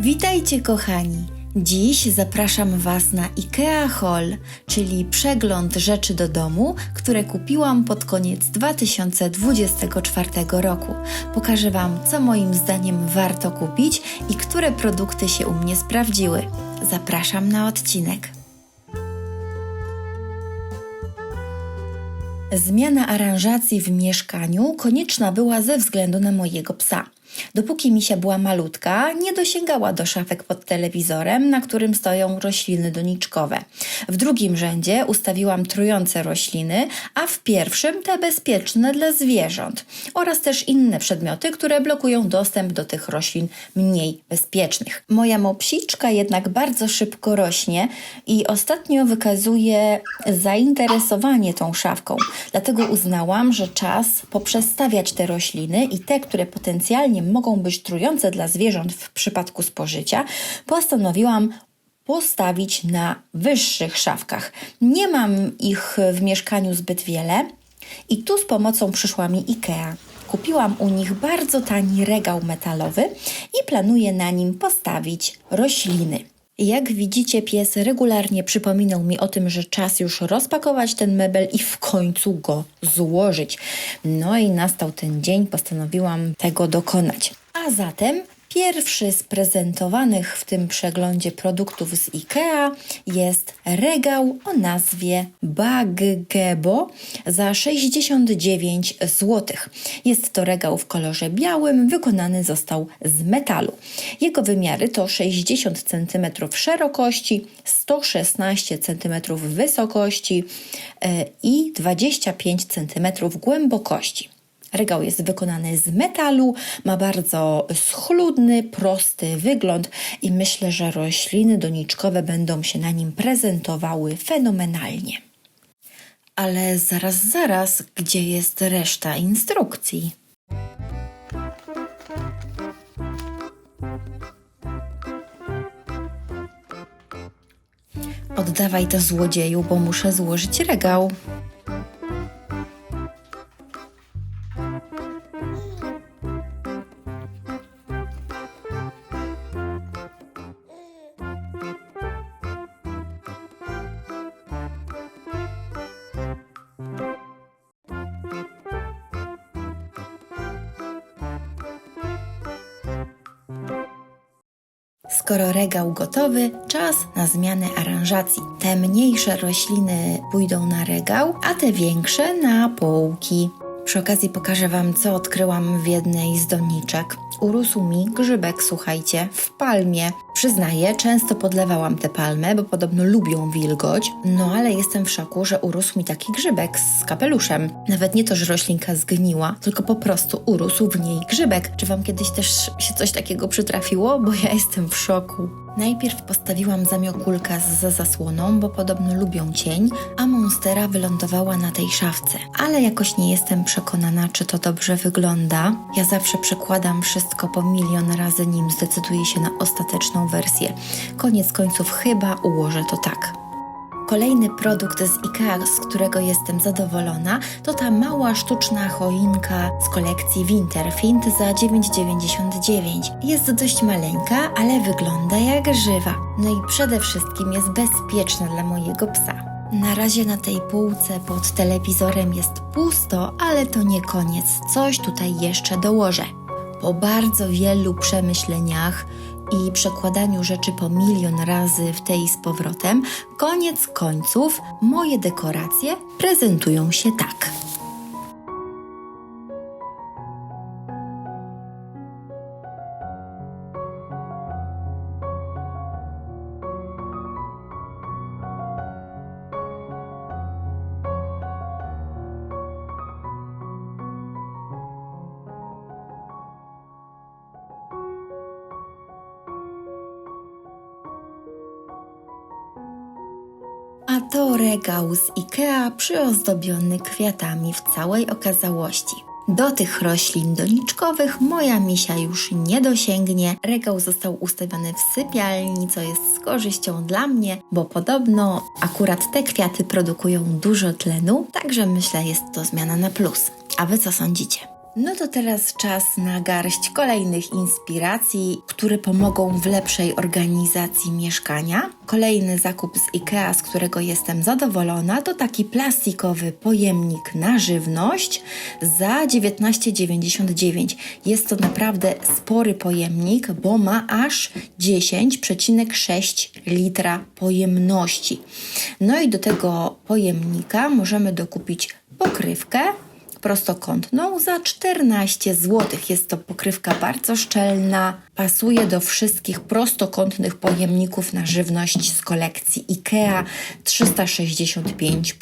Witajcie kochani! Dziś zapraszam Was na IKEA Haul, czyli przegląd rzeczy do domu, które kupiłam pod koniec 2024 roku. Pokażę Wam, co moim zdaniem warto kupić i które produkty się u mnie sprawdziły. Zapraszam na odcinek. Zmiana aranżacji w mieszkaniu konieczna była ze względu na mojego psa. Dopóki misia była malutka, nie dosięgała do szafek pod telewizorem, na którym stoją rośliny doniczkowe. W drugim rzędzie ustawiłam trujące rośliny, a w pierwszym te bezpieczne dla zwierząt oraz też inne przedmioty, które blokują dostęp do tych roślin mniej bezpiecznych. Moja mopsiczka jednak bardzo szybko rośnie i ostatnio wykazuje zainteresowanie tą szafką. Dlatego uznałam, że czas poprzestawiać te rośliny i te, które potencjalnie mogą być trujące dla zwierząt w przypadku spożycia, postanowiłam postawić na wyższych szafkach. Nie mam ich w mieszkaniu zbyt wiele i tu z pomocą przyszła mi IKEA. Kupiłam u nich bardzo tani regał metalowy i planuję na nim postawić rośliny. Jak widzicie, pies regularnie przypominał mi o tym, że czas już rozpakować ten mebel i w końcu go złożyć. No i nastał ten dzień, postanowiłam tego dokonać. A zatem Pierwszy z prezentowanych w tym przeglądzie produktów z IKEA jest regał o nazwie Baggebo za 69 zł. Jest to regał w kolorze białym, wykonany został z metalu. Jego wymiary to 60 cm szerokości, 116 cm wysokości e, i 25 cm głębokości. Regał jest wykonany z metalu, ma bardzo schludny, prosty wygląd i myślę, że rośliny doniczkowe będą się na nim prezentowały fenomenalnie. Ale zaraz, zaraz, gdzie jest reszta instrukcji? Oddawaj to złodzieju, bo muszę złożyć regał. Skoro regał gotowy, czas na zmianę aranżacji. Te mniejsze rośliny pójdą na regał, a te większe na półki. Przy okazji pokażę Wam, co odkryłam w jednej z doniczek. Urósł mi grzybek, słuchajcie, w palmie. Przyznaję, często podlewałam tę palmę, bo podobno lubią wilgoć, no ale jestem w szoku, że urósł mi taki grzybek z kapeluszem. Nawet nie to, że roślinka zgniła, tylko po prostu urósł w niej grzybek. Czy Wam kiedyś też się coś takiego przytrafiło? Bo ja jestem w szoku. Najpierw postawiłam zamiokulka za zasłoną, bo podobno lubią cień, a monstera wylądowała na tej szafce. Ale jakoś nie jestem przekonana, czy to dobrze wygląda. Ja zawsze przekładam wszystko po milion razy, nim zdecyduję się na ostateczną wersję. Koniec końców chyba ułożę to tak. Kolejny produkt z IKEA, z którego jestem zadowolona, to ta mała sztuczna choinka z kolekcji Winterfind za 9,99. Jest dość maleńka, ale wygląda jak żywa. No i przede wszystkim jest bezpieczna dla mojego psa. Na razie na tej półce pod telewizorem jest pusto, ale to nie koniec. Coś tutaj jeszcze dołożę. Po bardzo wielu przemyśleniach i przekładaniu rzeczy po milion razy w tej z powrotem, koniec końców moje dekoracje prezentują się tak. A to regał z IKEA przyozdobiony kwiatami w całej okazałości. Do tych roślin doniczkowych moja misia już nie dosięgnie. Regał został ustawiony w sypialni, co jest z korzyścią dla mnie, bo podobno akurat te kwiaty produkują dużo tlenu, także myślę jest to zmiana na plus. A wy co sądzicie? No to teraz czas na garść kolejnych inspiracji, które pomogą w lepszej organizacji mieszkania. Kolejny zakup z IKEA, z którego jestem zadowolona, to taki plastikowy pojemnik na żywność za 19,99. Jest to naprawdę spory pojemnik, bo ma aż 10,6 litra pojemności. No i do tego pojemnika możemy dokupić pokrywkę prostokątną za 14 zł. Jest to pokrywka bardzo szczelna, pasuje do wszystkich prostokątnych pojemników na żywność z kolekcji IKEA 365.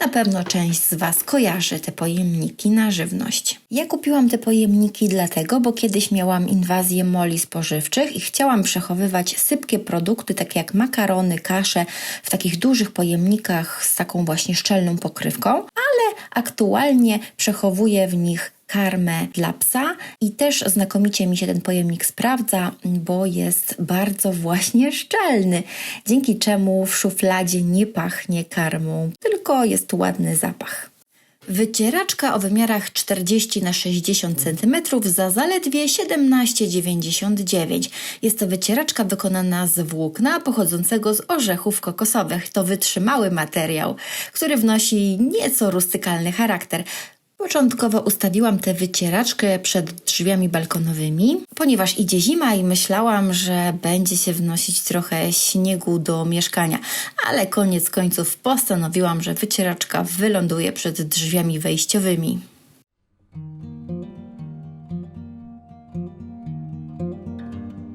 Na pewno część z Was kojarzy te pojemniki na żywność. Ja kupiłam te pojemniki dlatego, bo kiedyś miałam inwazję moli spożywczych i chciałam przechowywać sypkie produkty, takie jak makarony, kasze, w takich dużych pojemnikach z taką właśnie szczelną pokrywką, ale aktualnie przechowuję w nich karmę dla psa i też znakomicie mi się ten pojemnik sprawdza, bo jest bardzo właśnie szczelny, dzięki czemu w szufladzie nie pachnie karmą, tylko jest ładny zapach. Wycieraczka o wymiarach 40 na 60 cm za zaledwie 17,99. Jest to wycieraczka wykonana z włókna pochodzącego z orzechów kokosowych. To wytrzymały materiał, który wnosi nieco rustykalny charakter. Początkowo ustawiłam tę wycieraczkę przed drzwiami balkonowymi, ponieważ idzie zima i myślałam, że będzie się wnosić trochę śniegu do mieszkania, ale koniec końców postanowiłam, że wycieraczka wyląduje przed drzwiami wejściowymi.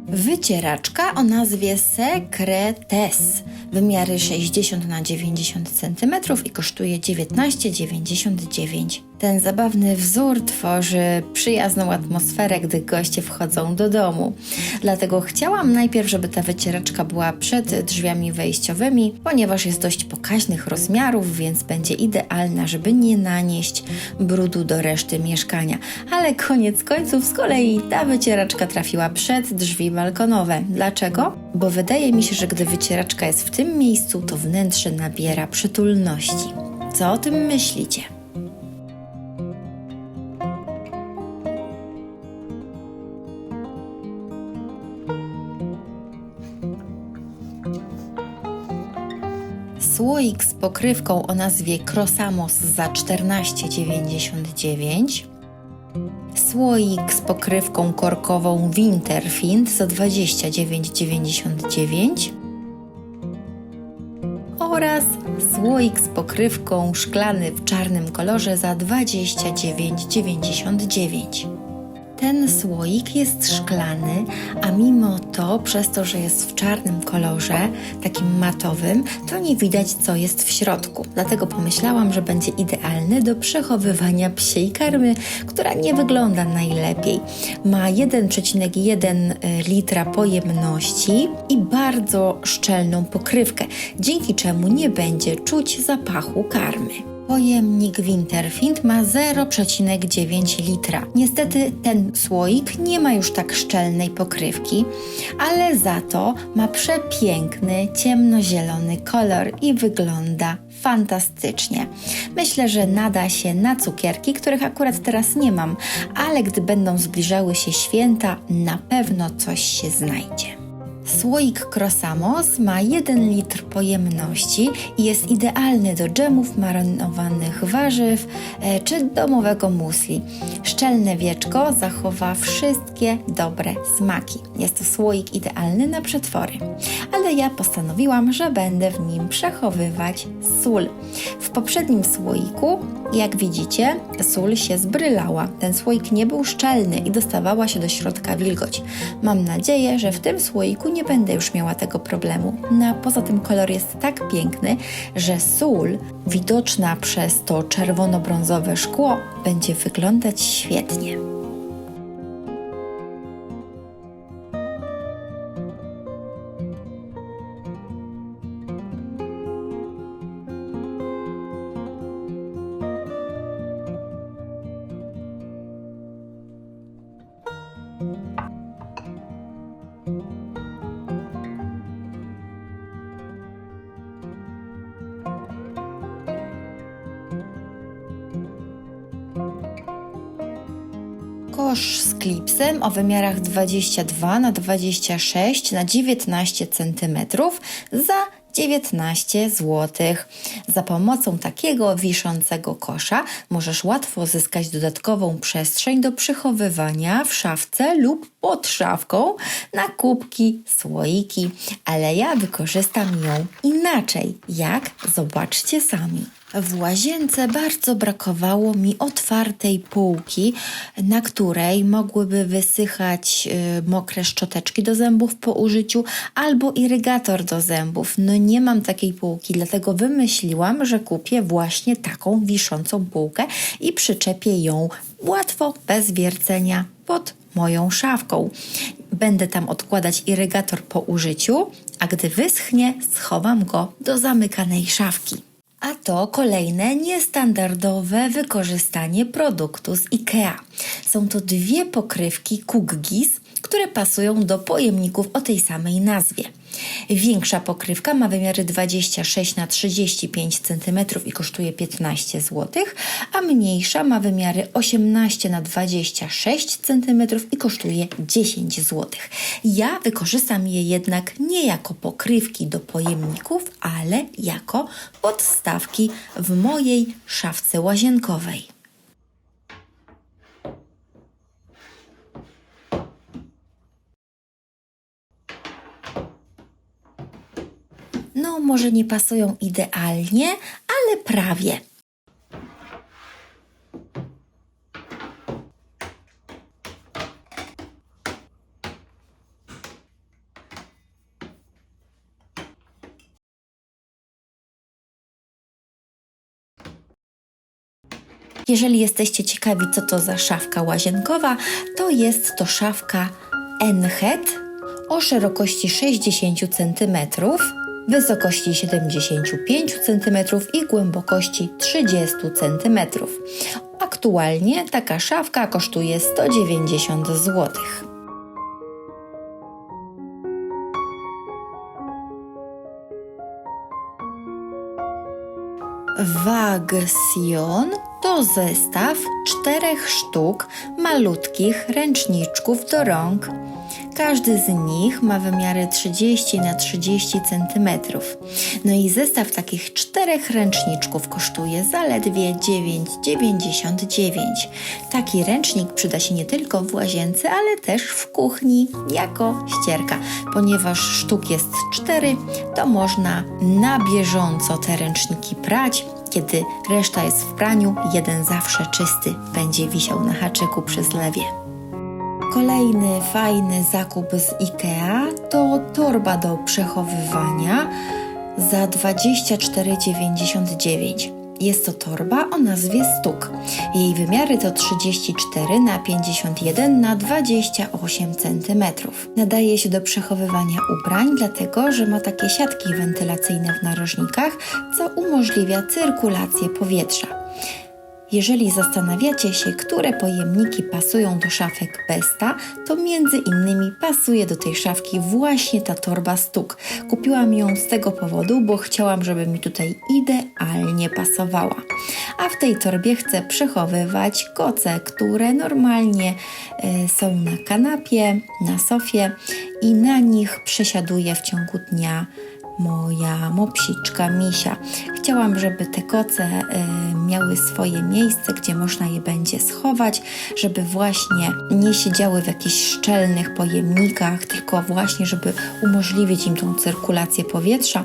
Wycieraczka o nazwie Secretes. Wymiary 60 na 90 cm i kosztuje 19,99. Ten zabawny wzór tworzy przyjazną atmosferę, gdy goście wchodzą do domu. Dlatego chciałam najpierw, żeby ta wycieraczka była przed drzwiami wejściowymi, ponieważ jest dość pokaźnych rozmiarów, więc będzie idealna, żeby nie nanieść brudu do reszty mieszkania. Ale koniec końców z kolei ta wycieraczka trafiła przed drzwi balkonowe. Dlaczego? Bo wydaje mi się, że gdy wycieraczka jest w tym miejscu, to wnętrze nabiera przytulności. Co o tym myślicie? Słoik z pokrywką o nazwie Crosamos za 14,99 słoik z pokrywką korkową Winterfind za 29,99 oraz słoik z pokrywką szklany w czarnym kolorze za 29,99. Ten słoik jest szklany, a mimo to, przez to, że jest w czarnym kolorze, takim matowym, to nie widać, co jest w środku. Dlatego pomyślałam, że będzie idealny do przechowywania psiej karmy, która nie wygląda najlepiej. Ma 1,1 y, litra pojemności i bardzo szczelną pokrywkę, dzięki czemu nie będzie czuć zapachu karmy. Pojemnik Winterfind ma 0,9 litra. Niestety ten słoik nie ma już tak szczelnej pokrywki, ale za to ma przepiękny, ciemnozielony kolor i wygląda fantastycznie. Myślę, że nada się na cukierki, których akurat teraz nie mam, ale gdy będą zbliżały się święta, na pewno coś się znajdzie. Słoik Crosamos ma 1 litr pojemności i jest idealny do dżemów, marynowanych warzyw e, czy domowego musli. Szczelne wieczko zachowa wszystkie dobre smaki. Jest to słoik idealny na przetwory. Ale ja postanowiłam, że będę w nim przechowywać sól. W poprzednim słoiku, jak widzicie, sól się zbrylała. Ten słoik nie był szczelny i dostawała się do środka wilgoć. Mam nadzieję, że w tym słoiku nie będę już miała tego problemu. No a poza tym kolor jest tak piękny, że sól widoczna przez to czerwono-brązowe szkło będzie wyglądać świetnie. Kosz z klipsem o wymiarach 22 na 26 na 19 cm za 19 zł. Za pomocą takiego wiszącego kosza możesz łatwo zyskać dodatkową przestrzeń do przechowywania w szafce lub pod szafką na kubki, słoiki, ale ja wykorzystam ją inaczej. Jak? Zobaczcie sami. W łazience bardzo brakowało mi otwartej półki, na której mogłyby wysychać y, mokre szczoteczki do zębów po użyciu albo irygator do zębów. No nie mam takiej półki, dlatego wymyśliłam, że kupię właśnie taką wiszącą półkę i przyczepię ją łatwo, bez wiercenia pod moją szafką. Będę tam odkładać irygator po użyciu, a gdy wyschnie, schowam go do zamykanej szafki. A to kolejne niestandardowe wykorzystanie produktu z IKEA. Są to dwie pokrywki Kuggis, które pasują do pojemników o tej samej nazwie. Większa pokrywka ma wymiary 26 na 35 cm i kosztuje 15 zł, a mniejsza ma wymiary 18 na 26 cm i kosztuje 10 zł. Ja wykorzystam je jednak nie jako pokrywki do pojemników, ale jako podstawki w mojej szafce łazienkowej. No, może nie pasują idealnie, ale prawie. Jeżeli jesteście ciekawi, co to za szafka łazienkowa, to jest to szafka Enhet o szerokości 60 cm, wysokości 75 cm i głębokości 30 cm. Aktualnie taka szafka kosztuje 190 zł. Wagsion to zestaw czterech sztuk malutkich ręczniczków do rąk. Każdy z nich ma wymiary 30 na 30 cm. No i zestaw takich czterech ręczniczków kosztuje zaledwie 9,99. Taki ręcznik przyda się nie tylko w łazience, ale też w kuchni jako ścierka. Ponieważ sztuk jest cztery, to można na bieżąco te ręczniki prać. Kiedy reszta jest w praniu, jeden zawsze czysty będzie wisiał na haczyku przy zlewie. Kolejny fajny zakup z IKEA to torba do przechowywania za 24,99. Jest to torba o nazwie Stuk. Jej wymiary to 34 na 51 na 28 cm. Nadaje się do przechowywania ubrań, dlatego że ma takie siatki wentylacyjne w narożnikach, co umożliwia cyrkulację powietrza. Jeżeli zastanawiacie się, które pojemniki pasują do szafek Besta, to między innymi pasuje do tej szafki właśnie ta torba stuk. Kupiłam ją z tego powodu, bo chciałam, żeby mi tutaj idealnie pasowała. A w tej torbie chcę przechowywać koce, które normalnie e, są na kanapie, na sofie i na nich przesiaduję w ciągu dnia moja mopsiczka Misia. Chciałam, żeby te koce y, miały swoje miejsce, gdzie można je będzie schować, żeby właśnie nie siedziały w jakichś szczelnych pojemnikach, tylko właśnie, żeby umożliwić im tą cyrkulację powietrza.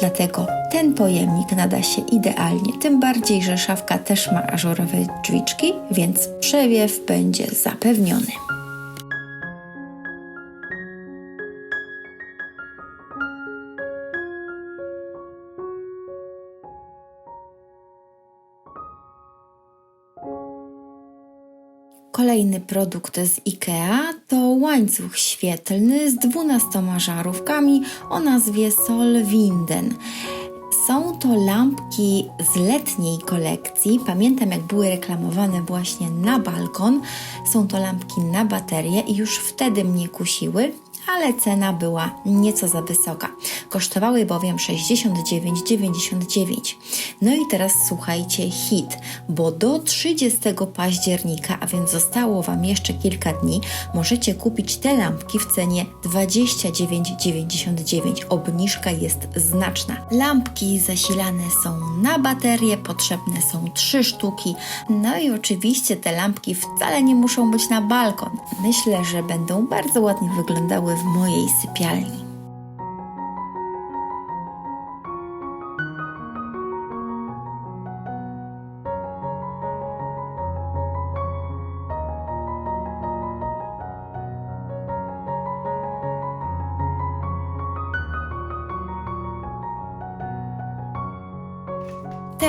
Dlatego ten pojemnik nada się idealnie. Tym bardziej, że szafka też ma ażurowe drzwiczki, więc przewiew będzie zapewniony. Kolejny produkt z IKEA to łańcuch świetlny z 12 żarówkami o nazwie Solwinden. Są to lampki z letniej kolekcji. Pamiętam, jak były reklamowane właśnie na balkon. Są to lampki na baterię i już wtedy mnie kusiły, ale cena była nieco za wysoka. Kosztowały bowiem 69,99. No i teraz słuchajcie hit, bo do 30 października, a więc zostało Wam jeszcze kilka dni, możecie kupić te lampki w cenie 29,99. Obniżka jest znaczna. Lampki zasilane są na baterie, potrzebne są trzy sztuki. No i oczywiście te lampki wcale nie muszą być na balkon. Myślę, że będą bardzo ładnie wyglądały w mojej sypialni.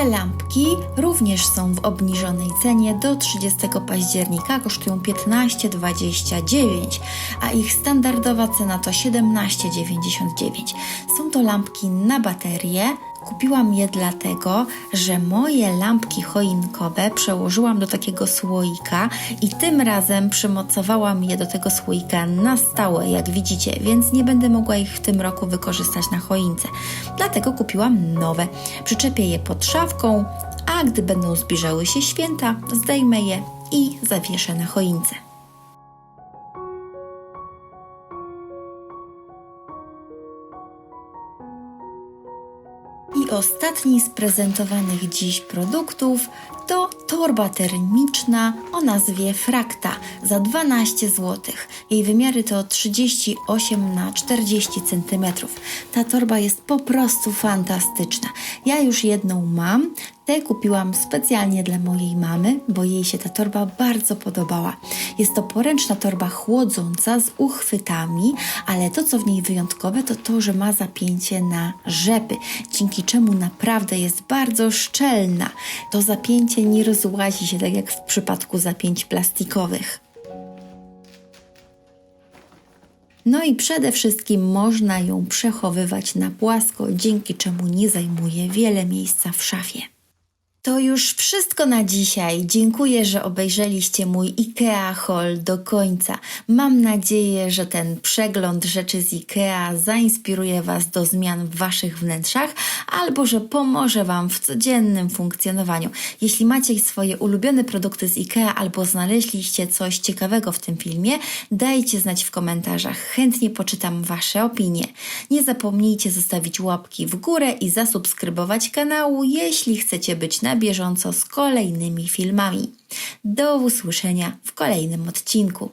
Lampki również są w obniżonej cenie do 30 października, kosztują 15,29, a ich standardowa cena to 17,99. Są to lampki na baterie. Kupiłam je dlatego, że moje lampki choinkowe przełożyłam do takiego słoika i tym razem przymocowałam je do tego słoika na stałe, jak widzicie, więc nie będę mogła ich w tym roku wykorzystać na choince. Dlatego kupiłam nowe. Przyczepię je pod szafką, a gdy będą zbliżały się święta, zdejmę je i zawieszę na choince. Ostatni z prezentowanych dziś produktów to torba termiczna o nazwie Frakta za 12 zł. Jej wymiary to 38 na 40 cm. Ta torba jest po prostu fantastyczna. Ja już jedną mam. Tę kupiłam specjalnie dla mojej mamy, bo jej się ta torba bardzo podobała. Jest to poręczna torba chłodząca z uchwytami, ale to co w niej wyjątkowe to to, że ma zapięcie na rzepy, dzięki czemu naprawdę jest bardzo szczelna. To zapięcie nie rozłazi się tak jak w przypadku zapięć plastikowych. No i przede wszystkim można ją przechowywać na płasko, dzięki czemu nie zajmuje wiele miejsca w szafie. To już wszystko na dzisiaj. Dziękuję, że obejrzeliście mój IKEA haul do końca. Mam nadzieję, że ten przegląd rzeczy z IKEA zainspiruje Was do zmian w Waszych wnętrzach albo że pomoże Wam w codziennym funkcjonowaniu. Jeśli macie swoje ulubione produkty z IKEA albo znaleźliście coś ciekawego w tym filmie, dajcie znać w komentarzach. Chętnie poczytam Wasze opinie. Nie zapomnijcie zostawić łapki w górę i zasubskrybować kanału, jeśli chcecie być na bieżąco z kolejnymi filmami. Do usłyszenia w kolejnym odcinku.